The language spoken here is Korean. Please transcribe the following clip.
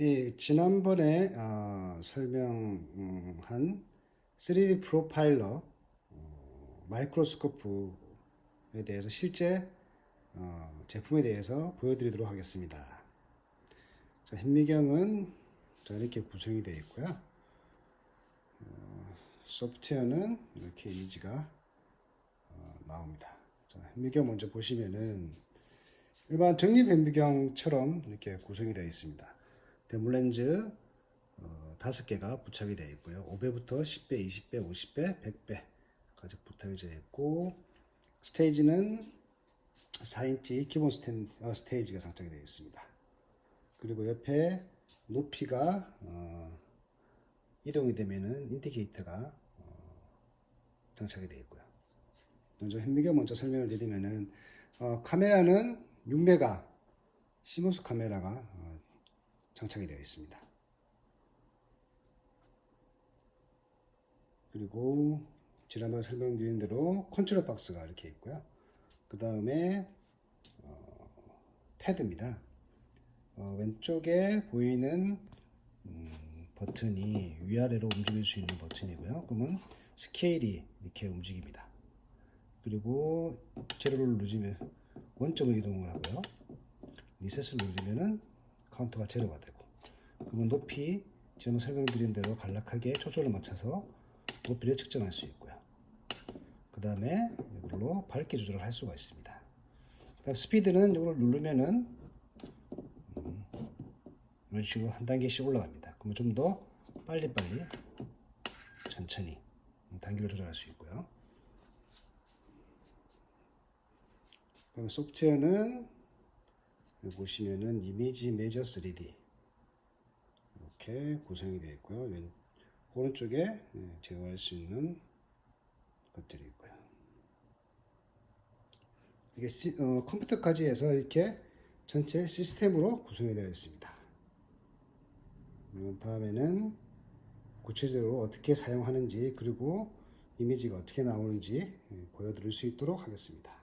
네, 지난번에 어, 설명한 3D 프로파일러 어, 마이크로스코프에 대해서 실제 어, 제품에 대해서 보여드리도록 하겠습니다. 자, 현미경은 자, 이렇게 구성이 되어 있고요. 어, 소프트웨어는 이렇게 이미지가 어, 나옵니다. 자, 현미경 먼저 보시면은 일반 정립 현미경처럼 이렇게 구성이 되어 있습니다. 데몰렌즈 어, 5개가 부착이 되어 있고요. 5배부터 10배, 20배, 50배, 100배까지 부착이 되어 있고 스테이지는 4인치 기본 스탠, 어, 스테이지가 장착이 되어 있습니다. 그리고 옆에 높이가 어, 이동이 되면은 인디케이터가 어, 장착이 되어 있고요. 먼저 현미경 먼저 설명을 드리면은 어, 카메라는 6메가 시모스 카메라가 어, 장착이 되어 있습니다. 그리고 지난번에 설명드린 대로 컨트롤 박스가 이렇게 있고요. 그 다음에 어, 패드입니다. 어, 왼쪽에 보이는 음, 버튼이 위아래로 움직일 수 있는 버튼이고요. 그러면 스케일이 이렇게 움직입니다. 그리고 제로를 누르면 원점을 이동을 하고요. 리셋을 누르면은 카운터가 제로가 되고 그러면 높이 지금 설명드린 대로 간략하게 초점을 맞춰서 높이를 측정할 수 있고요. 그 다음에 이걸로 밝기 조절을 할 수가 있습니다. 그다음 스피드는 이걸 누르면은 음, 이런 식으로 한 단계씩 올라갑니다. 그러면 좀 더 빨리빨리 천천히 단계를 조절할 수 있고요. 그다음에 소프트웨어는 보시면은 이미지 매저 3D 이렇게 구성이 되어 있고요. 왼, 오른쪽에 예, 제어할 수 있는 것들이 있고요. 이게 시, 어, 컴퓨터까지 해서 이렇게 전체 시스템으로 구성이 되어 있습니다. 다음에는 구체적으로 어떻게 사용하는지 그리고 이미지가 어떻게 나오는지 예, 보여드릴 수 있도록 하겠습니다.